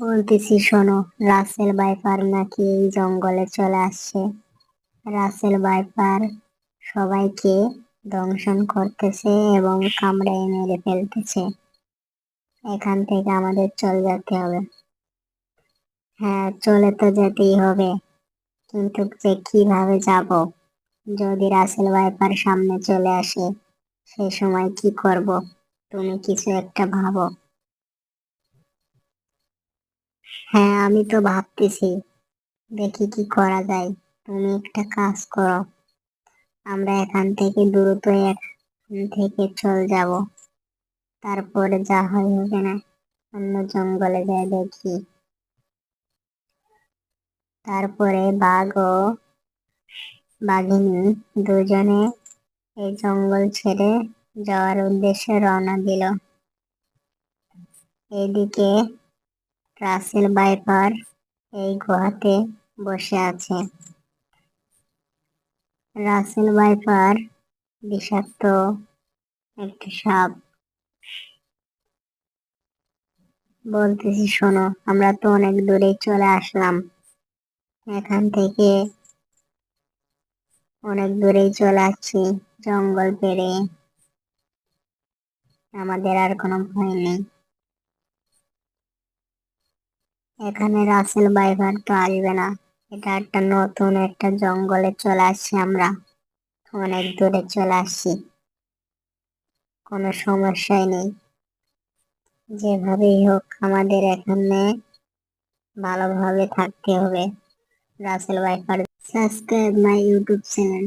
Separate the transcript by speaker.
Speaker 1: বলতেছি, শোনো, রাসেল বাইপার নাকি এই জঙ্গলে চলে আসছে। রাসেল বাইপার সবাইকে দংশন করতেছে এবং কামড়ে মেরে ফেলতেছে। এখান থেকে আমাদের চলে যেতে হবে। হ্যাঁ চলে তো যেতেই হবে। কিন্তু যে কীভাবে যাব? যদি রাসেল ভাইপার সামনে চলে আসে, সে সময় কি করব? তুমি কিছু একটা ভাবো হ্যাঁ আমি তো ভাবতেছি, দেখি কি করা যায়। তুমি একটা কাজ করো, আমরা এখান থেকে দ্রুত এখান থেকে চলে যাব। তারপরে যা হয় হবে না অন্য জঙ্গলে যায় দেখি। তারপরে বাঘ ও বাঘিনী দুজনে এই জঙ্গল ছেড়ে যাওয়ার উদ্দেশ্যে রওনা দিল। এদিকে রাসেল বাইপার এই গুহাতে বসে আছে। রাসেল বাইপার বিষাক্ত একটি সাপ। বলতেছি, শোনো, আমরা তো অনেক দূরে চলে আসলাম। এখান থেকে অনেক দূরেই চলে আসছি, জঙ্গল পেরে আমাদের আর কোনো ভয় নেই। এখানে রাসেল বাইভার তো আসবে না। এটা একটা নতুন একটা জঙ্গলে চলে আসছি আমরা। অনেক দূরে চলে আসছি। কোনো সমস্যাই নেই। যেভাবেই হোক, আমাদের এখানে ভালোভাবে থাকতে হবে। Rasel by far subscribe my YouTube channel.